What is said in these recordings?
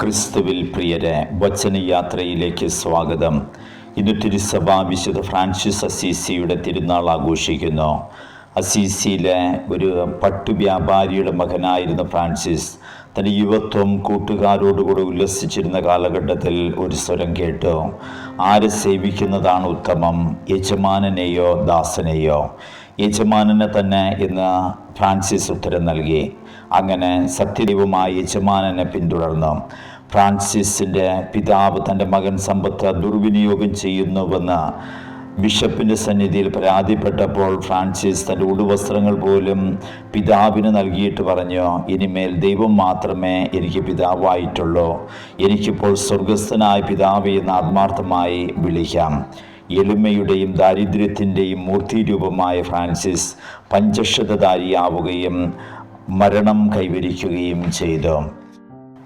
ക്രിസ്തുവിൽ പ്രിയരെ വചനയാത്രയിലേക്ക് സ്വാഗതം. ഇന്ന് തിരുസഭ വിശുദ്ധ ഫ്രാൻസിസ് അസീസിയുടെ തിരുനാൾ ആഘോഷിക്കുന്നു. അസീസിയിലെ ഒരു പട്ടുവ്യാപാരിയുടെ മകനായിരുന്ന ഫ്രാൻസിസ് തന്റെ യുവത്വം കൂട്ടുകാരോടുകൂടെ ഉല്ലസിച്ചിരുന്ന കാലഘട്ടത്തിൽ ഒരു സ്വരം കേട്ടു. ആരെ സേവിക്കുന്നതാണ് ഉത്തമം യജമാനനെയോ ദാസനെയോ? യജമാനനെ തന്നെ എന്ന് ഫ്രാൻസിസ് ഉത്തരം നൽകി. അങ്ങനെ സത്യദൈവമായ യജമാനനെ പിന്തുടർന്നു. ഫ്രാൻസിസിന്റെ പിതാവ് തന്റെ മകൻ സമ്പത്ത് ദുർവിനിയോഗം ചെയ്യുന്നുവെന്ന് ബിഷപ്പിന്റെ സന്നിധിയിൽ പരാതിപ്പെട്ടപ്പോൾ ഫ്രാൻസിസ് തന്റെ ഉടുവസ്ത്രങ്ങൾ പോലും പിതാവിന് നൽകിയിട്ട് പറഞ്ഞു ഇനിമേൽ ദൈവം മാത്രമേ എനിക്ക് പിതാവായിട്ടുള്ളൂ. എനിക്കിപ്പോൾ സ്വർഗസ്ഥനായ പിതാവ് എന്ന് ആത്മാർത്ഥമായി വിളിക്കാം. എളിമയുടെയും ദാരിദ്ര്യത്തിന്റെയും മൂർത്തിരൂപമായ ഫ്രാൻസിസ് പഞ്ചക്ഷതധാരിയാവുകയും മരണം കൈവരിക്കുകയും ചെയ്തു.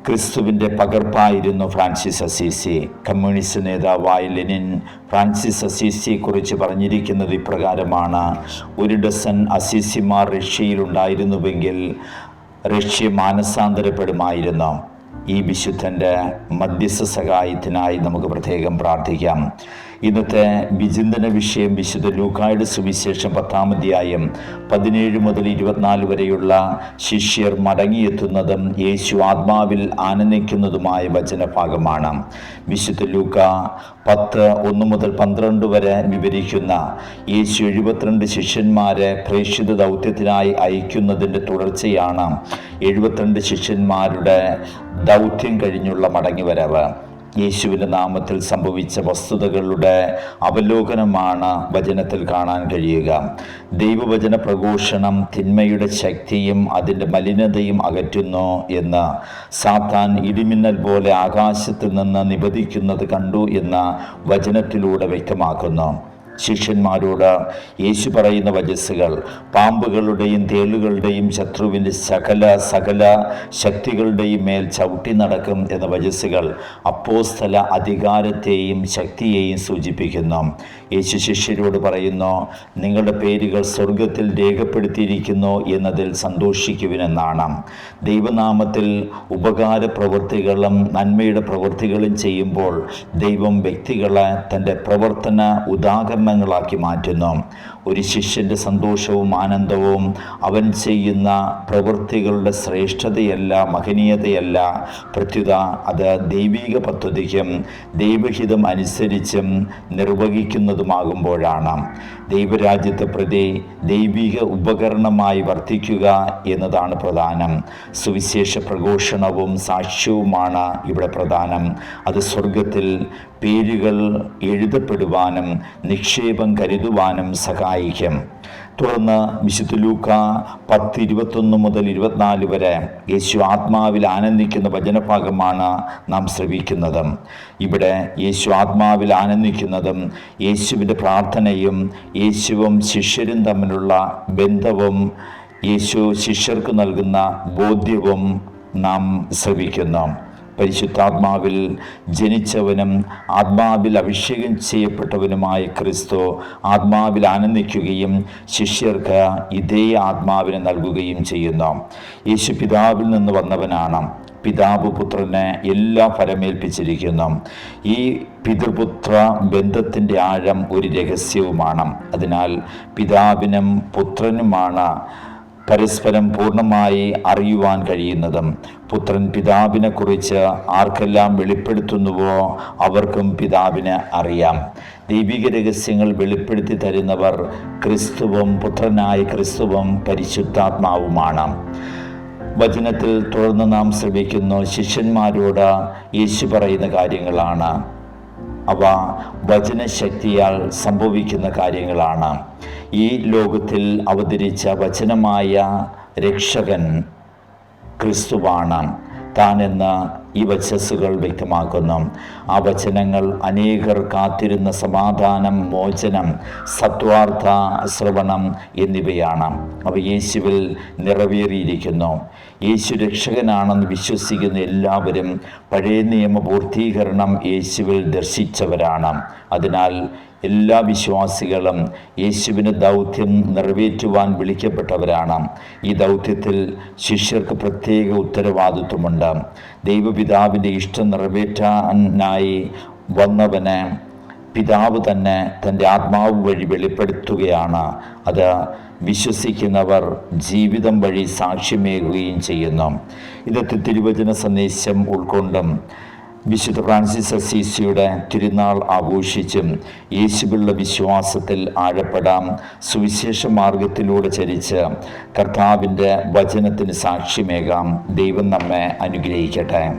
ക്രിസ്തുവിന്റെ പകർപ്പായിരുന്നു ഫ്രാൻസിസ് അസീസി. കമ്മ്യൂണിസ്റ്റ് നേതാവായ ലെനിൻ ഫ്രാൻസിസ് അസീസിയെക്കുറിച്ച് പറഞ്ഞിരിക്കുന്നത് ഇപ്രകാരമാണ്. ഒരു ഡസൻ അസീസിമാർ റഷ്യയിലുണ്ടായിരുന്നുവെങ്കിൽ റഷ്യ മാനസാന്തരപ്പെടുമായിരുന്നു. ഈ വിശുദ്ധന്റെ മധ്യസ്ഥ സഹായത്തിനായി നമുക്ക് പ്രത്യേകം പ്രാർത്ഥിക്കാം. ഇന്നത്തെ വിചിന്തന വിഷയം വിശുദ്ധ ലൂക്കായുടെ സുവിശേഷം പത്താം അധ്യായം പതിനേഴ് മുതൽ ഇരുപത്തിനാല് വരെയുള്ള ശിഷ്യർ മടങ്ങിയെത്തുന്നതും യേശു ആത്മാവിൽ ആനന്ദിക്കുന്നതുമായ വചനഭാഗമാണ്. വിശുദ്ധ ലൂക്ക പത്ത് ഒന്ന് മുതൽ പന്ത്രണ്ട് വരെ വിവരിക്കുന്ന യേശു എഴുപത്തിരണ്ട് ശിഷ്യന്മാരെ പ്രേക്ഷിത ദൗത്യത്തിനായി അയക്കുന്നതിന്റെ തുടർച്ചയാണ് എഴുപത്തിരണ്ട് ശിഷ്യന്മാരുടെ ദൗത്യം കഴിഞ്ഞുള്ള മടങ്ങിവരവ്. യേശുവിന്റെ നാമത്തിൽ സംഭവിച്ച വസ്തുതകളുടെ അവലോകനമാണ് വചനത്തിൽ കാണാൻ കഴിയുക. ദൈവവചന പ്രഘോഷണം തിന്മയുടെ ശക്തിയും അതിന്റെ മലിനതയും അകറ്റുന്നു എന്ന് സാത്താൻ ഇടിമിന്നൽ പോലെ ആകാശത്തിൽ നിന്ന് നിബദിക്കുന്നത് കണ്ടു എന്ന് വചനത്തിലൂടെ വ്യക്തമാക്കുന്നു. ശിഷ്യന്മാരോട് യേശു പറയുന്ന വചസ്സുകൾ പാമ്പുകളുടെയും തേളുകളുടെയും ശത്രുവിന്റെ സകല സകല ശക്തികളുടെയും മേൽ ചവിട്ടി നടക്കും എന്ന വചസ്സുകൾ അപ്പോസ്തല അധികാരത്തെയും ശക്തിയെയും സൂചിപ്പിക്കുന്നു. യേശു ശിഷ്യരോട് പറയുന്നു നിങ്ങളുടെ പേരുകൾ സ്വർഗത്തിൽ രേഖപ്പെടുത്തിയിരിക്കുന്നു എന്നതിൽ സന്തോഷിക്കുവിനെന്നാണ്. ദൈവനാമത്തിൽ ഉപകാര പ്രവൃത്തികളും നന്മയുടെ പ്രവൃത്തികളും ചെയ്യുമ്പോൾ ദൈവം വ്യക്തികളെ തന്റെ പ്രവർത്തന ഉദാഹരണങ്ങളാക്കി മാറ്റുന്നു. ഒരു ശിഷ്യന്റെ സന്തോഷവും ആനന്ദവും അവൻ ചെയ്യുന്ന പ്രവൃത്തികളുടെ ശ്രേഷ്ഠതയല്ല മഹനീയതയല്ല. പ്രത്യുത അത് ദൈവിക പദ്ധതിക്കും ദൈവഹിതം അനുസരിച്ചും നിർവഹിക്കുന്നതുമാകുമ്പോഴാണ്. ദൈവരാജ്യത്തെ പ്രതി ദൈവിക ഉപകരണമായി വർത്തിക്കുക എന്നതാണ് പ്രധാനം. സുവിശേഷ പ്രഘോഷണവും സാക്ഷ്യവുമാണ് ഇവിടെ പ്രധാനം. അത് സ്വർഗത്തിൽ പേരുകൾ എഴുതപ്പെടുവാനും നിക്ഷേപം കരുതുവാനും സഹായിക്കും. തുടർന്ന് വിശുദ്ധ ലൂക്ക പത്ത് ഇരുപത്തൊന്ന് മുതൽ ഇരുപത്തിനാല് വരെ യേശു ആത്മാവിൽ ആനന്ദിക്കുന്ന വചനഭാഗമാണ് നാം ശ്രവിക്കുന്നത്. ഇവിടെ യേശു ആത്മാവിൽ ആനന്ദിക്കുന്നതും യേശുവിന്റെ പ്രാർത്ഥനയും യേശുവും ശിഷ്യരും തമ്മിലുള്ള ബന്ധവും യേശു ശിഷ്യർക്ക് നൽകുന്ന ബോധ്യവും നാം ശ്രവിക്കുന്നു. പരിശുദ്ധാത്മാവിൽ ജനിച്ചവനും ആത്മാവിൽ അഭിഷേകം ചെയ്യപ്പെട്ടവനുമായ ക്രിസ്തു ആത്മാവിൽ ആനന്ദിക്കുകയും ശിഷ്യർക്ക് ഇതേ ആത്മാവിനെ നൽകുകയും ചെയ്യുന്നു. യേശു പിതാവിൽ നിന്ന് വന്നവനാണ്. പിതാവ് പുത്രനെ എല്ലാം ഫലമേൽപ്പിച്ചിരിക്കുന്നു. ഈ പിതൃപുത്ര ബന്ധത്തിന്റെ ആഴം ഒരു രഹസ്യവുമാണ്. അതിനാൽ പിതാവിനും പുത്രനുമാണ് പരസ്പരം പൂർണമായി അറിയുവാൻ കഴിയുന്നതും പുത്രൻ പിതാവിനെ കുറിച്ച് ആർക്കെല്ലാം വെളിപ്പെടുത്തുന്നുവോ അവർക്കും പിതാവിനെ അറിയാം. ദൈവിക രഹസ്യങ്ങൾ വെളിപ്പെടുത്തി തരുന്നവർ ക്രിസ്തുവും പുത്രനായ ക്രിസ്തുവും പരിശുദ്ധാത്മാവുമാണ്. വചനത്തിൽ തുടർന്ന് നാം ശ്രമിക്കുന്നു ശിഷ്യന്മാരോട് യേശു പറയുന്ന കാര്യങ്ങളാണ്. അവ വചനശക്തിയാൽ സംഭവിക്കുന്ന കാര്യങ്ങളാണ്. ഈ ലോകത്തിൽ അവതരിച്ച വചനമായ രക്ഷകൻ ക്രിസ്തുവാണ്. താനെന്ന് ഈ വചസ്സുകൾ വ്യക്തമാക്കുന്നു. ആ വചനങ്ങൾ അനേകർ കാത്തിരുന്ന സമാധാനം മോചനം സത്വാർത്ഥ ശ്രവണം എന്നിവയാണ്. അവ യേശുവിൽ നിറവേറിയിരിക്കുന്നു. യേശു രക്ഷകനാണെന്ന് വിശ്വസിക്കുന്ന എല്ലാവരും പഴയ നിയമ പൂർത്തീകരണം യേശുവിൽ ദർശിച്ചവരാണ്. അതിനാൽ എല്ലാ വിശ്വാസികളും യേശുവിന് ദൗത്യം നിറവേറ്റുവാൻ വിളിക്കപ്പെട്ടവരാണ്. ഈ ദൗത്യത്തിൽ ശിഷ്യർക്ക് പ്രത്യേക ഉത്തരവാദിത്വമുണ്ട്. ദൈവപിതാവിന്റെ ഇഷ്ടം നിറവേറ്റാനായി വന്നവന് പിതാവ് തന്നെ തന്റെ ആത്മാവ് വഴി വെളിപ്പെടുത്തുകയാണ്. അത് വിശ്വസിക്കുന്നവർ ജീവിതം വഴി സാക്ഷ്യമേകുകയും ചെയ്യുന്നു. ഇന്നത്തെ തിരുവചന സന്ദേശം ഉൾക്കൊണ്ടും വിശുദ്ധ ഫ്രാൻസിസ് അസീസിയുടെ തിരുനാൾ ആഘോഷിച്ചും യേശുവിലുള്ള വിശ്വാസത്തിൽ ആഴപ്പെടാം. സുവിശേഷ മാർഗത്തിലൂടെ ചരിച്ച് കർത്താവിന്റെ വചനത്തിന് സാക്ഷ്യമേകാം. ദൈവം നമ്മെ അനുഗ്രഹിക്കട്ടെ.